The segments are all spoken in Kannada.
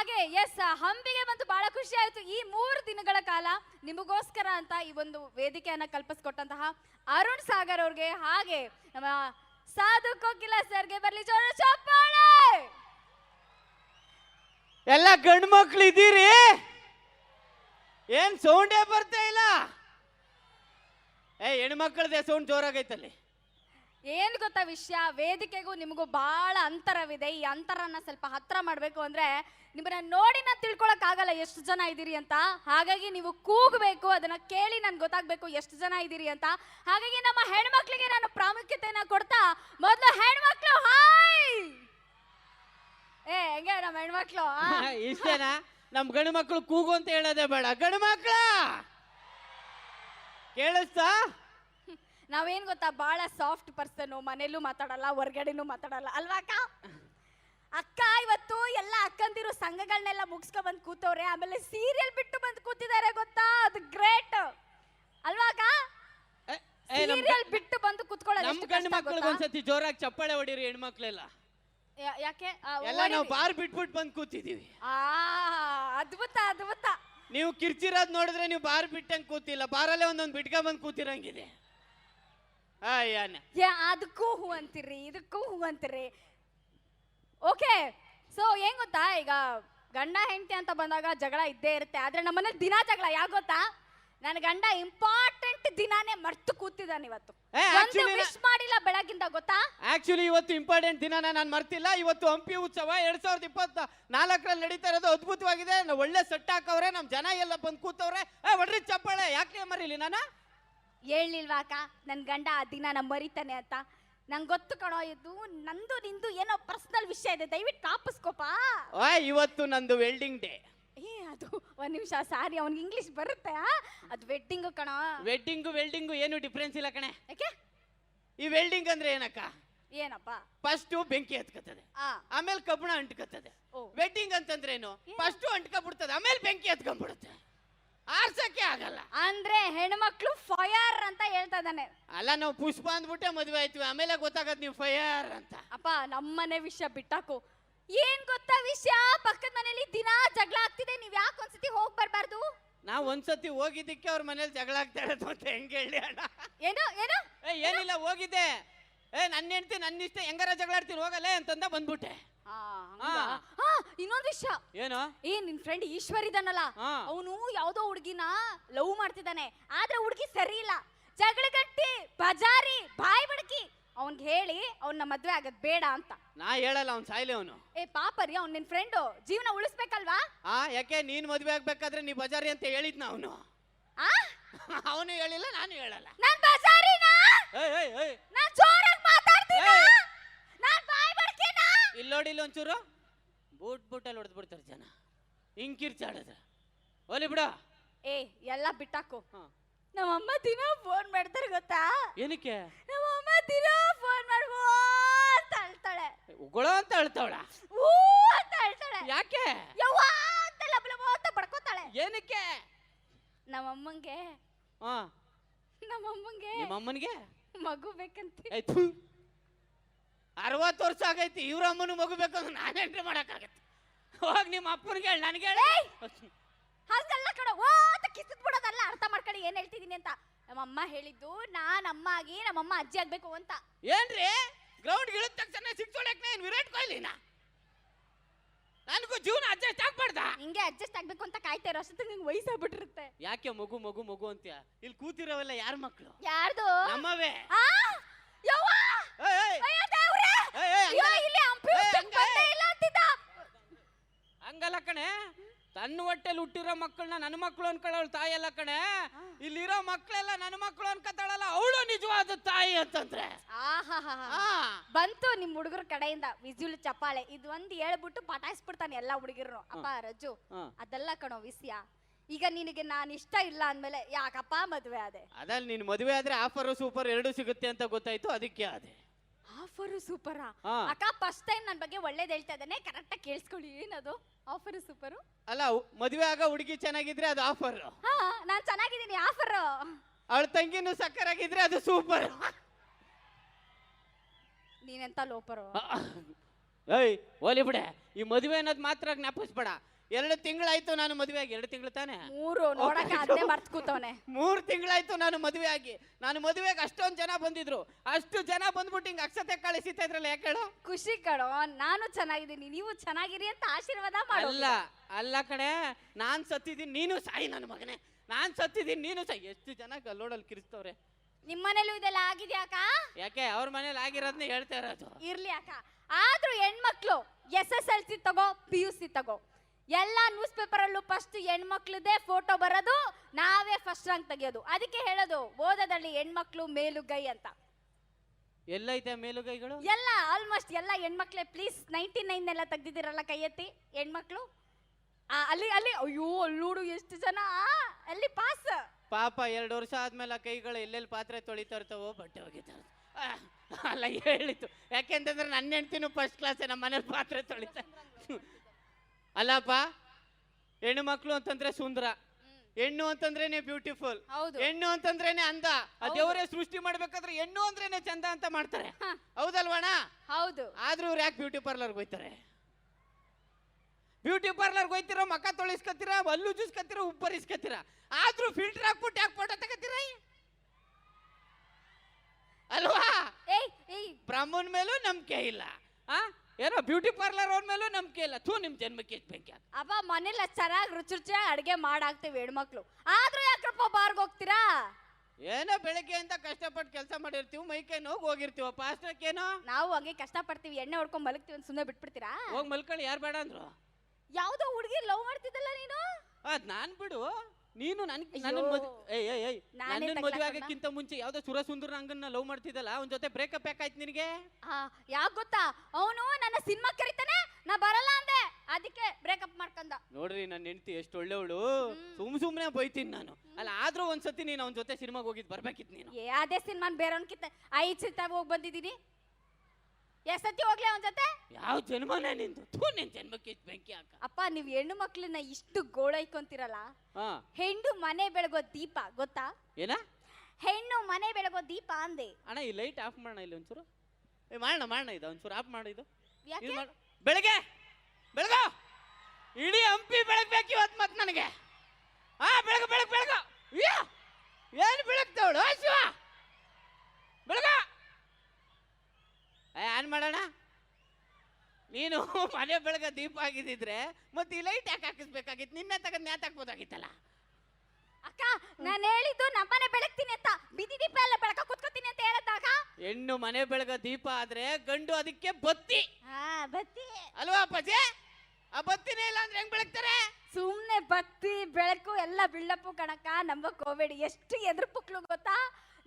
ಹಾಗೆ ಎಸ್ ಹಂಪಿಗೆ ಬಂತು ಬಹಳ ಖುಷಿ ಆಯ್ತು. ಈ ಮೂರು ದಿನಗಳ ಕಾಲ ನಿಮಗೋಸ್ಕರ ಅಂತ ಈ ಒಂದು ವೇದಿಕೆಯನ್ನ ಕಲ್ಪಿಸ್ಕೊಟ್ಟಂತಹ ಅರುಣ್ ಸಾಗರ್ ಅವ್ರಿಗೆ, ಹಾಗೆ ನಮ್ಮ ಸಾಧು ಕೋಕಿಲ ಸರ್ಗೆ ಬರ್ಲಿ, ಜೋರ ಎಲ್ಲ ಗಂಡು ಮಕ್ಳು ಇದ್ದೀರಿ? ಏನ್ ಸೌಂಡೇ ಬರ್ತಾ ಇಲ್ಲ? ಏ, ಹೆಣ್ಮಕ್ಳದೇ ಸೌಂಡ್ ಜೋರಾಗೈತಲ್ಲಿ. ಏನ್ ಗೊತ್ತಾ ವಿಷಯ? ವೇದಿಕೆಗೂ ನಿಮಗೂ ಬಹಳ ಅಂತರವಿದೆ. ಈ ಅಂತರನ ಸ್ವಲ್ಪ ಹತ್ರ ಮಾಡಬೇಕು ಅಂದ್ರೆ ನಿಮ್ಮನ್ನ ನೋಡಿ ನಾನು ತಿಳ್ಕೊಳಕ್ಕಾಗಲ್ಲ ಎಷ್ಟು ಜನ ಇದ್ದೀರಿ ಅಂತ. ಹಾಗಾಗಿ ನೀವು ಕೂಗಬೇಕು, ಅದನ್ನ ಕೇಳಿ ನನ್ಗೆ ಗೊತ್ತಾಗಬೇಕು ಎಷ್ಟು ಜನ ಇದ್ದೀರಿ ಅಂತ. ಹಾಗಾಗಿ ನಮ್ಮ ಹೆಣ್ಮಕ್ಳಿಗೆ ನಾನು ಪ್ರಾಮುಖ್ಯತೆಯನ್ನ ಕೊಡ್ತಾ ಮೊದಲು ಹೆಣ್ಮಕ್ಳು ಹಾಯ್! ಏ, ಹೆಂಗೆ ನಮ್ಮ ಹೆಣ್ಮಕ್ಳು? ಇಷ್ಟೇನಾ? ನಮ್ಮ ಗಂಡು ಮಕ್ಕಳು ಕೂಗು ಅಂತ ಹೇಳೋದೇ ಬೇಡ. ಗಂಡು ಮಕ್ಕಳ ಕೇಳಿಸ್ತಾ? ನಾವೇನ್ ಗೊತ್ತಾ? ಬಹಳ ಸಾಫ್ಟ್ ಪರ್ಸನ್ ಮನೇಲೂ ಮಾತಾಡಲ್ಲ ಹೊರಗಡೆನೂ ಮಾತಾಡಲ್ಲ. ಅಲ್ವಾ ಅಕ್ಕ? ಅಕ್ಕ ಇವತ್ತು ಎಲ್ಲ ಅಕ್ಕಂದಿರು ಸಂಘಗಳನ್ನೆಲ್ಲ ಮುಗಿಸ್ಕೊ ಬಂದ್ ಕೂತವ್ರೆ. ಆಮೇಲೆ ಸೀರಿಯಲ್ ಬಿಟ್ಟು ಬಂದು ಕೂತಿದ್ದಾರೆ ಗೊತ್ತಾ? ಅದು ಗ್ರೇಟ್ ಅಲ್ವಾ ಅಕ್ಕ? ಸೀರಿಯಲ್ ಬಿಟ್ಟು ಬಂದು ಕೂತ್ಕೊಳ್ಳೋದು ನಮ್ಮ ಎಷ್ಟು ಗಂಡು ಕಷ್ಟ ಮಕ್ಳಿಗೆ ಗೊತ್ತಾ? ಒಂದ್ಸತಿ ಜೋರಾಗಿ ಚಪ್ಪಾಳೆ ಹೊಡೀರಿ ಹೆಣ್ಮಕ್ಳೆಲ್ಲ. ಯಾ- ಯಾಕೆ? ಆ, ಎಲ್ಲ ನಾವು. ಬಾರ್ ಬಿಟ್ಬಿಟ್ಟು ಬಂದು ಕೂತಿದ್ದೀವಿ ಆ ಅದ್ಭುತ ಅದ್ಭುತ. ನೀವು ಕಿರ್ಚಿರೋದ್ ನೋಡಿದ್ರೆ ನೀವು ಬಾರ್ ಬಿಟ್ಟಂಗ್ ಕೂತಿಲ್ಲ. ಬಾರಲ್ಲೇ ಒಂದೊಂದು ಬಿಟ್ಕ ಬಂದು ಕೂತಿರಂಗಿದೆ. ಯಾ ಅದಕ್ಕೂ ಹೂ ಅಂತೀರಿ ಇದಕ್ಕೂ ಹೂ ಅಂತೀರಿ. ಓಕೆ ಸೊ ಏನ್ ಗೊತ್ತಾ? ಈಗ ಗಂಡ ಹೆಂಡತಿ ಅಂತ ಬಂದಾಗ ಜಗಳ ಇದ್ದೇ ಇರುತ್ತೆ. ಆದ್ರೆ ನಮ್ಮನೇಲಿ ದಿನ ಜಗಳ ಯಾಕೆ ಗೊತ್ತಾ? ನನ್ನ ಗಂಡ ಇಂಪಾರ್ಟೆಂಟ್ ದಿನಾನೇ ಮರ್ತು ಕೂತಿದ್ದಾನೆ ಇವತ್ತು. ಏ, ಒಂದು actually ವಿಶ್ ಮಾಡಿಲ್ಲ ಬೆಳಗಿಂದ ಗೊತ್ತಾ? ಆಕ್ಚುಲಿ ಇವತ್ತು ಇಂಪಾರ್ಟೆಂಟ್ ದಿನ ನಾನು ಮರ್ತಿಲ್ಲ. ಇವತ್ತು ಹಂಪಿ ಉತ್ಸವ ಎರಡ್ ಸಾವಿರದ ಇಪ್ಪತ್ತ ನಾಲ್ಕರಲ್ಲಿ ನಡೀತಾ ಇರೋದು ಅದ್ಭುತವಾಗಿದೆ. ನ- ಒಳ್ಳೆ ಸೆಟ್ ಹಾಕವ್ರೆ ನಮ್ ಜನ ಎಲ್ಲ ಬಂದು ಕೂತವ್ರೆ. ಏ ಒಡ್ರಿ ಚಪ್ಪಾಳೆ ಯಾಕೆ ಮರೀಲಿ ನಾನು? ಹೇಳಿಲ್ವಾ ಅಕ್ಕ ನನ್ನ ಗಂಡ ಆ ದಿನ ನಮ್ಮ ಮರಿತಾನೆ ಅಂತ. ನಂಗೆ ಗೊತ್ತು ಕಣೋ ಇದು. ನಂದು ನಿಂದು ಏನೋ ಪರ್ಸನಲ್ ವಿಷಯ ಇದೆ. ದಯವಿಟ್ಟು ತಾಪಸ್ಕೋಪ ಓಯ್ ಇವತ್ತು ನಂದು ವೆಲ್ಡಿಂಗ್ ಡೇ ಏ ಅದು ಒಂದು ನಿಮಿಷ ಸಾರಿ ಅವ್ನಿಗೆ ಇಂಗ್ಲಿಷ್ ಬರುತ್ತೆ ಆ? ಅದು ವೆಡ್ಡಿಂಗ್ ಕಣ. ವೆಡ್ಡಿಂಗು ವೆಲ್ಡಿಂಗು ಏನು ಡಿಫ್ರೆನ್ಸ್ ಇಲ್ಲ ಕಣೆ. ಯಾಕೆ? ಈ ವೆಲ್ಡಿಂಗ್ ಅಂದ್ರೆ ಏನಕ್ಕ? ಏನಪ್ಪ? ಫಸ್ಟ್ ಬೆಂಕಿ ಹತ್ಕತ್ತದೆ ಆ. ಆಮೇಲೆ ಕಬ್ಬಣ ಅಂಟ್ಕತ್ತದೆ ಓ. ವೆಡ್ಡಿಂಗ್ ಅಂತಂದ್ರೇನು? ಫಸ್ಟ್ ಅಂಟ್ಕೊಂಡ್ಬಿಡ್ತದೆ ಆಮೇಲೆ ಬೆಂಕಿ ಹತ್ಕೊಂಡ್ಬಿಡುತ್ತೆ ಆರ್ಸಕ್ಕೆ ಆಗಲ್ಲ. ಅಂದ್ರೆ ಹೆಣ್ಮಕ್ಳು ಫಯರ್ ಅಂತ ಹೇಳ್ತಾ ಇದ್ದಾನೆ. ಅಲ್ಲ ನಾವು ಪುಷ್ಪ ಅಂದ್ಬಿಟ್ಟೆ ಮದುವೆ ಆಯ್ತೀವಿ ಆಮೇಲೆ ಗೊತ್ತಾಗದ್ ನೀವು ಫೈರ್ ಅಂತ. ಅಪ್ಪ ನಮ್ಮನೆ ವಿಷಯ ಬಿಟ್ಟಾಕು. ಏನ್ ಗೊತ್ತಾ ವಿಷಯ ಪಕ್ಕದ ಮನೇಲಿ ದಿನಾ ಜಗಳ ಆಗ್ತಿದೆ. ನೀವ್ ಯಾಕೆ ಒಂದ್ಸತಿ ಹೋಗ್ ಬರ್ಬಾರ್ದು? ನಾವ್ ಒಂದ್ಸತಿ ಹೋಗಿದ್ದಕ್ಕೆ ಅವ್ರ ಮನೇಲಿ ಜಗಳ ಆಗ್ತಾ ಇರೋದು ಅಂತ ಹೆಂಗ್ ಹೇಳಿ ಅಣ್ಣ? ಏನು ಏನು ಏ ಏನಿಲ್ಲ ಹೋಗಿದ್ದೆ. ಏ ನನ್ನ ಹೆಂಡ್ತಿ ನನ್ನ ಇಷ್ಟ. ಹೆಂಗಾರ ಜಗಳ ಆಡ್ತೀನಿ ಹೋಗಲ್ಲೇ ಅಂತಂದ ಬಂದ್ಬಿಟ್ಟೆ. ಆ, ಹಂಗ? ಆ. ಏನ ವಿಷಯ ಏನು? ಏ ನಿನ್ ಫ್ರೆಂಡ್ ಈಶ್ವರ್ ಇದಾನಲ್ಲ. ಹಾ. ಅವನು ಯಾವ್ದೋ ಹುಡುಗಿನ ಲವ್ ಮಾಡ್ತಿದ್ದಾನೆ. ಆದ್ರೆ ಹುಡುಗಿ ಸರಿ ಇಲ್ಲ. ಜಗಳಗಟ್ಟಿ ಬಜಾರಿ ಬಾಯ್ ಬಡಕಿ. ಅವನ್ಗೆ ಹೇಳಿ ಅವ್ನ ಮದ್ವೆ ಆಗದ್ ಬೇಡ ಅಂತ. ನಾ ಹೇಳಲ್ಲ ಅವ್ನ್ ಸಾಯ್ಲಿ ಅವನು. ಏ ಪಾಪರಿ ಅವ್ನ್ ನಿನ್ ಫ್ರೆಂಡು ಜೀವನ ಉಳಿಸ್ಬೇಕಲ್ವಾ? ಆ ಯಾಕೆ ನೀನ್ ಮದ್ವೆ ಆಗ್ಬೇಕಾದ್ರೆ ನೀ ಬಜಾರಿ ಅಂತ ಹೇಳಿದ್ನ ಅವನು? ಆ? ಅವನು ಹೇಳಿಲ್ಲ ನಾನು ಹೇಳಲ್ಲ. ನಾನ್ ಬಜಾರಿನಾ ಏಯ್ ಏಯ್ ಏಯ್. ನಾನ್ ಜೋರಾಗಿ ಮಾತಾಡ್ತೀನ? ಏಯ್. ನಾನ್ ಬಾಯ್ ಬಡಕಿನಾ? ಇಲ್ಲೋಡಿ ನೋಡಿ ಇಲ್ಲಿ ಒಂಚೂರು ಬೂಟ್ ಬೂಟಲ್ಲಿ ಹೊಡೆದು ಬಿಡ್ತಾರೆ ಜನ ಹಿಂಗ್ ಓಲಿ ಬಿಡ. ಏ ಎಲ್ಲ ಬಿಟ್ಟಾಕು. ನಮ್ಮ ಅಮ್ಮ ದಿನ ಫೋನ್ ಮಾಡ್ತಾರೆ ಗೊತ್ತಾ? ಏನಕ್ಕೆ? ನಮ್ಮಮ್ಮ ದಿನ ಫೋನ್ ಮಾಡ್ಬೋ ಅಂತ ಅಳ್ತಾಳೆ ಉಗುಳ ಅಂತ ಅಳ್ತಾವಳ ಊ ಅಂತ ಅಳ್ತಾಳೆ ಯಾಕೆ? ಯವ್ವ ಅಂತ ಲಬಲಬ ಲಬ ಅಂತ ಬಡ್ಕೋತಾಳೆ. ಏನಕ್ಕೆ? ನಮ್ಮಮ್ಮಂಗೆ. ಹಾ. ನಮ್ಮಮ್ಮಂಗೆ ನಿಮ್ಮ ಅಮ್ಮನಿಗೆ ಮಗು ಬೇಕಂತೆ. ಆಯ್ತು. ಅರವತ್ತು ವರ್ಷ ಆಗೈತಿ ಇವ್ರ ಅಮ್ಮನ ಮಗು ಬೇಕು ಅಂದ್ರೆ ನಾನು ಎಂಟ್ರಿ ಮಾಡಕ್ಕಾಗತ್ತೆ. ಹೋಗ್ ನಿಮ್ಮ ಅಪ್ಪನಿಗೆ ಹೇಳಿ ನನಗೆ ಹೇಳಿ. ಹಂಗಲ್ಲ ಕಣ ಓ ಅಂತ ಕಿಸಿದ್ ಬಿಡೋದಲ್ಲ ಅರ್ಥ ಮಾಡ್ಕೊಳ್ಳಿ ಏನ್ ಹೇಳ್ತಿದೀನಿ ಅಂತ. ನಮ್ಮಮ್ಮ ಹೇಳಿದ್ದು ನಾನ್ ಅಮ್ಮ ಆಗಿ ನಮ್ಮಮ್ಮ ಅಜ್ಜಿ ಆಗ್ಬೇಕು ಅಂತ. ಏನ್ರಿ? ಗ್ರೌಂಡ್ ಇಳಿದ ತಕ್ಷಣ ಸಿಕ್ಸ್ ಹೊಡ್ಯಕ್ ಏನ್ ವಿರಾಟ್ ಕೊಹ್ಲಿನ ನನಗೂ ಜೀವನ ಅಡ್ಜಸ್ಟ್ ಆಗ್ಬಾರ್ದ? ಹಿಂಗೆ ಅಡ್ಜಸ್ಟ್ ಆಗ್ಬೇಕು ಅಂತ ಕಾಯ್ತಾ ಇರೋ ಅಷ್ಟೊತ್ತಿಗೆ ನಿಂಗೆ ವಯಸ್ಸಾಗ್ಬಿಟ್ಟಿರುತ್ತೆ ಯಾಕೆ ಮಗು ಮಗು ಮಗು ಅಂತ ಇಲ್ಲಿ ಕೂತಿರೋವಲ್ಲ ಯಾರ ಮಕ್ಕಳು ಯಾರ್ದು? ನಮ್ಮವೇ. ಆ ಯವ್ವ ಏಯ್, ಏಯ್, ಅಯ್ಯೋ ದೇವ್ರೇ ಏಯ್, ಏಯ್, ಅಯ್ಯೋ ಇಲ್ಲಿ ಹಂಪಿ ಏಯ್, ಉತ್ಸವಕ್ಕೆ ಬಂದೇ ಇಲ್ಲ ಅಂತಿದ್ದ. ಹಂಗಲ್ಲ ಕಣೆ. ತನ್ನ ಹೊಟ್ಟೆಲಿ ಹುಟ್ಟಿರೋ ಮಕ್ಕಳನ್ನ ನನ್ನ ಮಕ್ಕಳು ಅನ್ಕೊಳ್ಳೋಳು ತಾಯಿ ಅಲ್ಲ ಕಣೆ. ಇಲ್ಲಿರೋ ಮಕ್ಕಳೆಲ್ಲ ನನ್ನ ಮಕ್ಕಳು ಅನ್ಕೋತಾಳಲ್ಲ ಅವಳು ನಿಜವಾದ ತಾಯಿ ಅಂತಂದ್ರೆ. ಆಹಾಹಾಹಾ. ಬಂತು ನಿಮ್ ಹುಡುಗರ ಕಡೆಯಿಂದ ವಿಜುಲ್ ಚಪ್ಪಾಳೆ. ಇದು ಒಂದ್ ಹೇಳ್ಬಿಟ್ಟು ಪಟಾಯಿಸ್ಬಿಡ್ತಾನೆ ಎಲ್ಲಾ ಹುಡುಗಿರು ಅಪ್ಪ ರಜ್ಜು ಹಾ. ಅದೆಲ್ಲ ಕಣೋ ವಿಷಯ. ಈಗ ನಿನಗೆ ನಾನು ಇಷ್ಟ ಇಲ್ಲ ಅಂದ್ಮೇಲೆ ಯಾಕಪ್ಪ ಮದ್ವೆ ಅದೇ ಅದಲ್ಲಿ ನೀನ್ ಮದುವೆ ಆದ್ರೆ ಆಫರ್ ಸೂಪರ್ ಎರಡು ಸಿಗುತ್ತೆ ಅಂತ ಗೊತ್ತಾಯ್ತು ಅದಕ್ಕೆ ಅದೇ ಆಫರು ಸೂಪರಾ? ಹಾ. ಅಕ್ಕ ಫಸ್ಟ್ ಟೈಮ್ ನನ್ನ ಬಗ್ಗೆ ಒಳ್ಳೇದ್ ಹೇಳ್ತಾ ಇದ್ದಾನೆ ಕರೆಕ್ಟ್ ಆಗಿ ಕೇಳಿಸ್ಕೊಳ್ಳಿ ಏನದು? Offer super? ಅಲ್ಲ ಮದುವೆ ಆಗ ಹುಡುಗಿ ಚೆನ್ನಾಗಿದ್ರೆ ಅದು ಆಫರ್. ಹಾ ನಾನ್ ಚೆನ್ನಾಗಿದ್ದೀನಿ ಆಫರ್. ಅವಳ ತಂಗಿನೂ ಸಕ್ಕರಾಗಿದ್ರೆ ಅದು ಸೂಪರ್. ನೀನೆಂತ ಲೋಪರು? ಏಯ್ ಓಲಿ ಬಿಡೆ. ಈ ಮದುವೆ ಅನ್ನೋದು ಮಾತ್ರ ಜ್ಞಾಪಿಸ್ಬೇಡ. ಎರಡು ತಿಂಗಳಾಯ್ತು ನಾನು ಮದುವೆ ಆಗಿ ಎರಡು ತಿಂಗಳು ತಾನೆ? ಮೂರು ನೋಡಕ್ಕೆ ಅದೇ ಮರ್ತ್ ಕೂತವನೆ. ಮೂರು ತಿಂಗಳಾಯ್ತು ನಾನು ಮದುವೆ ಆಗಿ ನಾನು ಮದುವೆಗೆ ಅಷ್ಟೊಂದು ಜನ ಬಂದಿದ್ರು. ಅಷ್ಟು ಜನ ಬಂದ್ಬಿಟ್ಟು ಹಿಂಗೆ ಅಕ್ಷತೆ ಕಳಿಸಿತಾ ಇದ್ರಲ್ಲ ಯಾಕೆ ಹೇಳು? ಖುಷಿ ಕಣೋ ನಾನು ಚೆನ್ನಾಗಿದ್ದೀನಿ ನೀವು ಚೆನ್ನಾಗಿರಿ ಅಂತ ಆಶೀರ್ವಾದ ಮಾಡೋ. ಅಲ್ಲ ಅಲ್ಲ ಕಣೆ ನಾನ್ ಸತ್ತಿದ್ದೀನಿ ನೀನು ಸಾಯಿ ನನ್ನ ಮಗನೇ. ನಾನ್ ಸತ್ತಿದ್ದೀನಿ ನೀನು ಸಾಯಿ. ಎಷ್ಟು ಜನ ಗಲ್ಲೋಡಲ್ಲಿ ಕಿರಿಸ್ತವ್ರೆ ನಿಮ್ಮನೇಲೂ ಇದೆಲ್ಲ ಆಗಿದ್ಯಾಕ ಯಾಕೆ ಅವ್ರ ಮನೇಲಿ ಆಗಿರೋದನ್ನ ಹೇಳ್ತಾ ಇರೋದು? ಇರ್ಲಿ ಅಕ್ಕ. ಆದ್ರೂ ಹೆಣ್ಮಕ್ಳು ಎಸ್ ಎಸ್ ಎಲ್ ಸಿ ತಗೋ ಪಿ ಯು ಸಿ ತಗೋ. ಎಲ್ಲ ನ್ಯೂಸ್ ಪೇಪರಲ್ಲೂ ಫಸ್ಟ್ ಹೆಣ್ಮಕ್ಳದೇ ಫೋಟೋ ಬರೋದು ನಾವೇ ಫಸ್ಟ್ ರ್ಯಾಂಕ್ ತೆಗೆಯೋದು. ಅದಕ್ಕೆ ಹೇಳೋದು ಓದೋದಲ್ಲಿ ಹೆಣ್ಮಕ್ಳು ಮೇಲುಗೈ ಅಂತ. ಎಲ್ಲೈತೆ ಮೇಲುಗೈಗಳು ಎಲ್ಲ ಆಲ್ಮೋಸ್ಟ್ ಎಲ್ಲ ಹೆಣ್ಮಕ್ಳೇ ಪ್ಲೀಸ್ ನೈಂಟಿ ನೈನ್ ಎಲ್ಲ ತೆಗ್ದಿದ್ದೀರಲ್ಲ ಕೈ ಎತ್ತಿ ಹೆಣ್ಮಕ್ಳು? ಆ, ಅಲ್ಲಿ ಅಲ್ಲಿ ಅಯ್ಯೋ ಅಲ್ಲೂಡು ಎಷ್ಟು ಜನ ಆ, ಅಲ್ಲಿ ಪಾಸ್ ಪಾಪ ಎರಡು ವರ್ಷ ಆದ್ಮೇಲೆ ಆ ಕೈಗಳು ಎಲ್ಲೆಲ್ಲಿ ಪಾತ್ರೆ ತೊಳಿತಾ ಇರ್ತಾವೋ ಬಟ್ಟೆ ಒಗಿತಾರೆ ಅಲ್ಲ ಹೇಳಿತು ಯಾಕೆಂತಂದ್ರೆ ನನ್ನ ಹೆಂಡ್ತಿನೂ ಫಸ್ಟ್ ಕ್ಲಾಸೇ ನಮ್ಮ ಮನೇಲಿ ಪಾತ್ರೆ ತೊಳಿತಾ ಅಲ್ಲಪ್ಪ ಹೆಣ್ಣು ಮಕ್ಕಳು ಅಂತಂದ್ರೆ ಸುಂದರ ಹೆಣ್ಣು ಅಂತಂದ್ರೇನೆ ಬ್ಯೂಟಿಫುಲ್ ಹೌದು. ಹೆಣ್ಣು ಅಂತಂದ್ರೇನೆ ಅಂದ. ಆ ದೇವರೇ ಸೃಷ್ಟಿ ಮಾಡ್ಬೇಕಾದ್ರೆ ಹೆಣ್ಣು ಅಂದ್ರೇನೆ ಚಂದ ಅಂತ ಮಾಡ್ತಾರೆ. ಹೌದಲ್ವಣ ಹೌದು. ಆದ್ರೂ ಇವ್ರು ಯಾಕೆ ಬ್ಯೂಟಿ ಪಾರ್ಲರ್ಗೆ ಹೋಯ್ತಾರೆ ಬ್ಯೂಟಿ ಪಾರ್ಲರ್ ಹೋಯ್ತಿರೋ ಮಕ್ಕ ತೊಳಿಸ್ಕೊತೀರ ಹಲ್ಲು ಜೂಸ್ಕೊತೀರ ಉಪ್ಪರಿಸ್ಕೊತೀರ ಆದ್ರೂ ಫಿಲ್ಟರ್ ಹಾಕ್ಬಿಟ್ಟು ಯಾಕೆ ಫೋಟೋ ತಗೋತೀರ? ಅಲ್ವಾ? ಬ್ರಾಹ್ಮಣ ಮೇಲೂ ನಂಬಿಕೆ ಇಲ್ಲ. ಆ? ಏನೋ ಬ್ಯೂಟಿ ಪಾರ್ಲರ್ ಅವ್ರ ಮೇಲೂ ನಂಬಿಕೆ ಇಲ್ಲ. ತೂ ನಿಮ್ ಜನ್ಮಕ್ಕೆ ಎಷ್ಟು ಬೆಂಕಿ ಹಾಕ್- ಅಪ್ಪ ಮನೇಲಿ ಚೆನ್ನಾಗಿ ರುಚಿ ರುಚಿಯಾಗಿ ಅಡುಗೆ ಮಾಡಾಕ್ತೀವಿ ಹೆಣ್ಮಕ್ಳು. ಆದ್ರೂ ಯಾಕಪ್ಪ ಬಾರ್ಗ್ ಹೋಗ್ತೀರಾ? ಏನೋ ಅಂತ ಕಷ್ಟಪಟ್ಟು ಕೆಲಸ ಮಾಡಿರ್ತೀವಿ ಮೈಕೈ ನೋವು ಹೋಗಿರ್ತೀವಪ್ಪ ಅಷ್ಟಕ್ಕೇನೋ? ನಾವು ಹಂಗೆ ಕಷ್ಟಪಡ್ತೀವಿ ಎಣ್ಣೆ ಹೊಡ್ಕೊಂಡ್ ಮಲಗ್ತೀವಿ ಅಂತ ಸುಮ್ಮನೆ ಬಿಟ್ಬಿಡ್ತೀರಾ? ಹೋಗಿ ಮಲ್ಕೊಳ್ಳಿ ಯಾರು ಬೇಡ ಅಂದ್ರು. ಯಾವುದೋ ಹುಡುಗಿ ಲವ್ ಮಾಡ್ತಿದ್ದಲ್ಲ ನೀನು? ಅದ್ ನಾನ್ ಬಿಡು. ನೀನು ನನ್ ಅಯ್ಯೋ. ನನ್ನ ನಾನೇ ನನ್ನ ತಗ್ಲಾಕೊಂಡ? ಮದುವೆ ಆಗಕ್ಕಿಂತ ಮುಂಚೆ ಯಾವ್ದೋ ಸುರಸುಂದರ ಹಂಗನ್ನ ಲವ್ ಮಾಡ್ತಿದ್ದಲ್ಲ ಅವನ ಜೊತೆ ಬ್ರೇಕಪ್ ಯಾಕಾಯ್ತು ನಿನಗೆ? ಯಾಕೆ ಗೊತ್ತಾ? ಅವನು ನನ್ನ ಸಿನಿಮಾ ಕರಿತಾನೆ ನಾ ಬರಲ್ಲ ಅಂದೆ. ಅದಕ್ಕೆ ಬ್ರೇಕಪ್ ಮಾಡ್ಕೊಂಡ ನೋಡ್ರಿ ನನ್ನ ಹೆಂಡತಿ ಎಷ್ಟು ಒಳ್ಳೆವಳು. ಸುಮ್ ಸುಮ್ನೆ ಬೈತೀನಿ ನಾನು. ಅಲ್ಲ ಆದ್ರೂ ಒಂದ್ಸತಿ ನೀನು ಅವನ ಜೊತೆ ಸಿನಿಮಾಗೆ ಹೋಗಿದ್ ಬರ್ಬೇಕಿತ್ತು ನೀನು. ಏ ಅದೇ ಸಿನಿಮಾ ಬೇರೆಯವ್ನಕಿತ್ತ ಐದ್ ಸಿತ ಹೋಗಿ ಬಂದಿದ್ದೀನಿ. ಎಷ್ಟತಿ ಹೋಗ್ಲಿ ಅವನ ಜೊತೆ? ಯಾವ ಜನ್ಮನೇ ನಿಂದು? ಥೂ ನಿನ್ ಜನ್ಮಕ್ಕೆ ಇಷ್ಟ್ ಬೆಂಕಿ ಹಾಕ. ಅಪ್ಪ ನೀವ್ ಹೆಣ್ಣು ಮಕ್ಳನ್ನ ಇಷ್ಟು ಗೋಳೈಕೊಂತಿರಲ್ಲ? ಹಾ. ಹೆಣ್ಣು ಮನೆ ಬೆಳಗೋ ದೀಪ ಗೊತ್ತಾ? ಏನ? ಹೆಣ್ಣು ಮನೆ ಬೆಳಗೋ ದೀಪ ಅಂದೆ. ಅಣ್ಣ ಈ ಲೈಟ್ ಆಫ್ ಮಾಡೋಣ ಇಲ್ಲಿ ಒಂಚೂರು. ಏ ಮಾಡೋಣ ಮಾಡೋಣ ಇದು ಒಂಚೂರು ಆಫ್ ಮಾಡು ಇದು. ಯಾಕೆ? ಇದು ಮಾಡು. ಬೆಳಗ್ಗೆ ಬೆಳಗ. ಇಡೀ ಹಂಪಿ ಬೆಳಗ್ಬೇಕು ಇವತ್ತು ಮತ್ತೆ ನನಗೆ. ಹಾ ಬೆಳಗ ಬೆಳಗ್ ಬೆಳಗ. ಅಯ್ಯೋ ಏನು ಬೆಳಗ್ತಾವಳು ಶಿವ ಬೆಳಗ ಏ ಆನ್ ಮಾಡೋಣ ನೀನು ಮನೆ ಬೆಳಗ ದೀಪ ಆಗಿದ್ದಿದ್ರೆ ಮತ್ತೆ ಈ ಲೈಟ್ ಯಾಕೆ ಹಾಕಿಸ್ಬೇಕಾಗಿತ್ತು? ನಿನ್ನ ತಗದ್ ನ್ಯಾತ್ ಹಾಕ್ಬೋದಾಗಿತ್ತಲ್ಲ? ಅಕ್ಕ ನಾನು ಹೇಳಿದ್ದು ನಮ್ಮನೆ ಬೆಳಗ್ತೀನಿ ಅಂತ. ಬಿದಿ ದೀಪ ಎಲ್ಲ ಬೆಳಕ ಕುತ್ಕೋತೀನಿ ಅಂತ ಹೇಳಿದಾಗ ಹೆಣ್ಣು ಮನೆ ಬೆಳಗ ದೀಪ ಆದ್ರೆ ಗಂಡು ಅದಕ್ಕೆ ಬತ್ತಿ. ಹಾ ಬತ್ತಿ. ಅಲ್ವಾ ಅಪ್ಪಾಜಿ? ಆ ಬತ್ತಿನೇ ಇಲ್ಲ ಅಂದ್ರೆ ಹೆಂಗ್ ಬೆಳಗ್ತಾರೆ? ಸುಮ್ನೆ ಬತ್ತಿ ಬೆಳಕು ಎಲ್ಲ ಬಿಳ್ಳಪ್ಪು ಕಣಕ್ಕ. ನಮ್ಮ ಕೋವಿಡ್ ಎಷ್ಟು ಎದುರು ಪುಕ್ಲು ಗೊತ್ತಾ?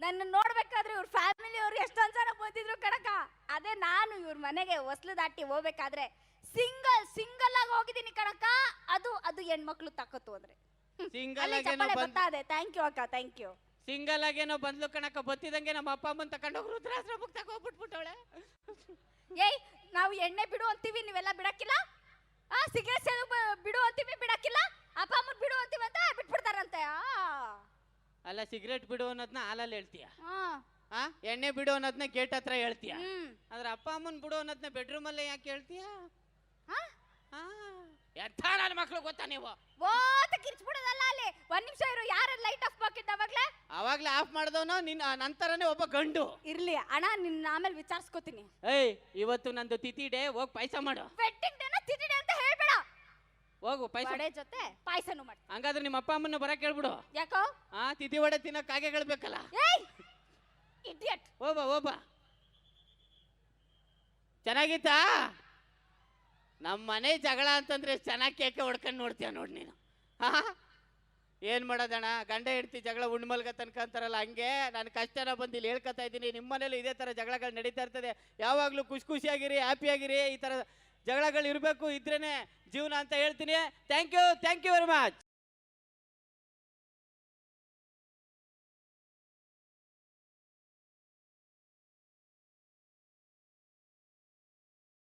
ನನ್ನ ನೋಡ್ಬೇಕಾದ್ರೆ ಇವ್ರ ಫ್ಯಾಮಿಲಿ ಅವ್ರು ಎಷ್ಟೊಂದು ಜನ ಬಂದಿದ್ರು ಕಣಕ ಅದೇ ನಾನು ಇವ್ರ ಮನೆಗೆ ಹೊಸ್ಲು ದಾಟಿ ಹೋಗ್ಬೇಕಾದ್ರೆ ಸಿಂಗಲ್ ಸಿಂಗಲ್ ಆಗಿ ಹೋಗಿದ್ದೀನಿ ಕಣಕ ಅದು ಅದು ಹೆಣ್ಮಕ್ಳು ತಕ್ಕತ್ತು ಅಂದ್ರೆ. ಸಿಂಗಲ್ ಗೊತ್ತಾದೆ ಥ್ಯಾಂಕ್ ಯು ಅಕ್ಕ ಥ್ಯಾಂಕ್ ಯು ಸಿಂಗಲ್ ಆಗೇನೋ ಬಂದ್ಲು ಕಣಕ ಬತ್ತಿದಂಗೆ ನಮ್ಮ ಅಪ್ಪ ಅಮ್ಮನ್ ತಕೊಂಡೋಗಿ ರುದ್ರಾಶ್ರಮಕ್ಕೆ ತಗೋಗ್ಬಿಟ್ಬಿಟ್ಟವಳೆ. ಏಯ್ ನಾವು ಎಣ್ಣೆ ಬಿಡು ಅಂತೀವಿ ನೀವೆಲ್ಲ ಬಿಡಕ್ಕಿಲ್ಲ? ಆ ಸಿಗರೇಟ್ ಬಿಡು ಅಂತೀವಿ ಬಿಡಕ್ಕಿಲ್ಲ? ಅಪ್ಪ ಅಮ್ಮ ಬಿಡು ಅಂತೀವಿ ಅಂತ ಬಿಟ್ಬಿಡ್ತಾರಂತೆ. ಆ. ಅಲ್ಲ ಸಿಗರೇಟ್ ಬಿಡು ಅನ್ನೋದನ್ನ ಹಾಲಲ್ಲಿ ಹೇಳ್ತೀಯ? ಹಾ. ಆ? ಎಣ್ಣೆ ಬಿಡು ಅನ್ನೋದನ್ನ ಗೇಟ್ ಹತ್ರ ಹೇಳ್ತೀಯ? ಹ್ಮ್. ಆದ್ರೆ ಅಪ್ಪ ಅಮ್ಮನ್ ಬಿಡು ಅನ್ನೋದನ್ನ ಬೆಡ್ರೂಮ್ ಅಲ್ಲೇ ಯಾಕೆ ಹೇಳ್ತೀಯ? ಹಾ? ಆ, ಎರ್ಥ ನನ್ನ ಮಕ್ಳು ಗೊತ್ತಾ ನೀವು? ಓತ ಕಿರ್ಚ್ಬಿಡೋದಲ್ಲ ಅಲ್ಲಿ. ಒಂದ್ ನಿಮಿಷ ಇರು ಯಾರು ಲೈಟ್ ಆಫ್ ಹಾಕಿದ್ದ ಅವಾಗ್ಲೇ? ಅವಾಗ್ಲೇ ಆಫ್ ಮಾಡ್ದವನು ನಿನ್ನ ನಂತರನೇ ಒಬ್ಬ ಗಂಡು. ಇರ್ಲಿ ಅಣ್ಣ ನಿನ್ನ ಆಮೇಲೆ ವಿಚಾರಿಸ್ಕೋತೀನಿ. ಏಯ್ ಇವತ್ತು ನಂದು ತಿಥಿ ಡೇ ಹೋಗ್ ಪಾಯಸ ಮಾಡು. ವೆಡ್ಡಿಂಗ್ ಡೇನ ಹೇಳ್ಬೇಡ ಹೋಗು ಪಾಯಸ. ವಡೆ ಜೊತೆ ಪಾಯಸನು ಮಾಡಿ ಹಂಗಾದ್ರೆ ನಿಮ್ಮ ಅಪ್ಪ ಅಮ್ಮನ ಬರಕ್ ಹೇಳ್ಬಿಡು. ಯಾಕೋ? ಆ ತಿಥಿ ವಡೆ ತಿನ್ನಕ್ ಕಾಗೆಗಳು ಬೇಕಲ್ಲ? ಏಯ್! ಇಡಿಯಟ್. ಹೋಬ ಹೋಬ. ಚೆನ್ನಾಗಿತ್ತಾ? ನಮ್ಮ ಮನೆ ಜಗಳ ಅಂತಂದ್ರೆ ಚೆನ್ನಾಗಿ ಕೇಕೆ ಹೊಡ್ಕೊಂಡು ನೋಡ್ತೀಯ ನೋಡಿ ನೀನು. ಹಾ? ಏನು ಮಾಡೋದಣ್ಣ? ಗಂಡ ಹೆಂಡ್ತಿ ಜಗಳ ಉಣ್ಮಲ್ಗ ತನಕ ಅಂತಾರಲ್ಲ ಹಂಗೆ? ನಾನು ಕಷ್ಟನ ಬಂದು ಇಲ್ಲಿ ಹೇಳ್ಕೊತಾ ಇದ್ದೀನಿ. ನಿಮ್ಮ ಮನೇಲಿ ಇದೇ ಥರ ಜಗಳಗಳು ನಡೀತಾ ಇರ್ತದೆ. ಯಾವಾಗಲೂ ಖುಷಿ ಖುಷಿಯಾಗಿರಿ ಹ್ಯಾಪಿಯಾಗಿರಿ ಈ ಥರ ಜಗಳಗಳು ಇರಬೇಕು ಇದ್ರೇ ಜೀವನ ಅಂತ ಹೇಳ್ತೀನಿ. Thank you thank you very much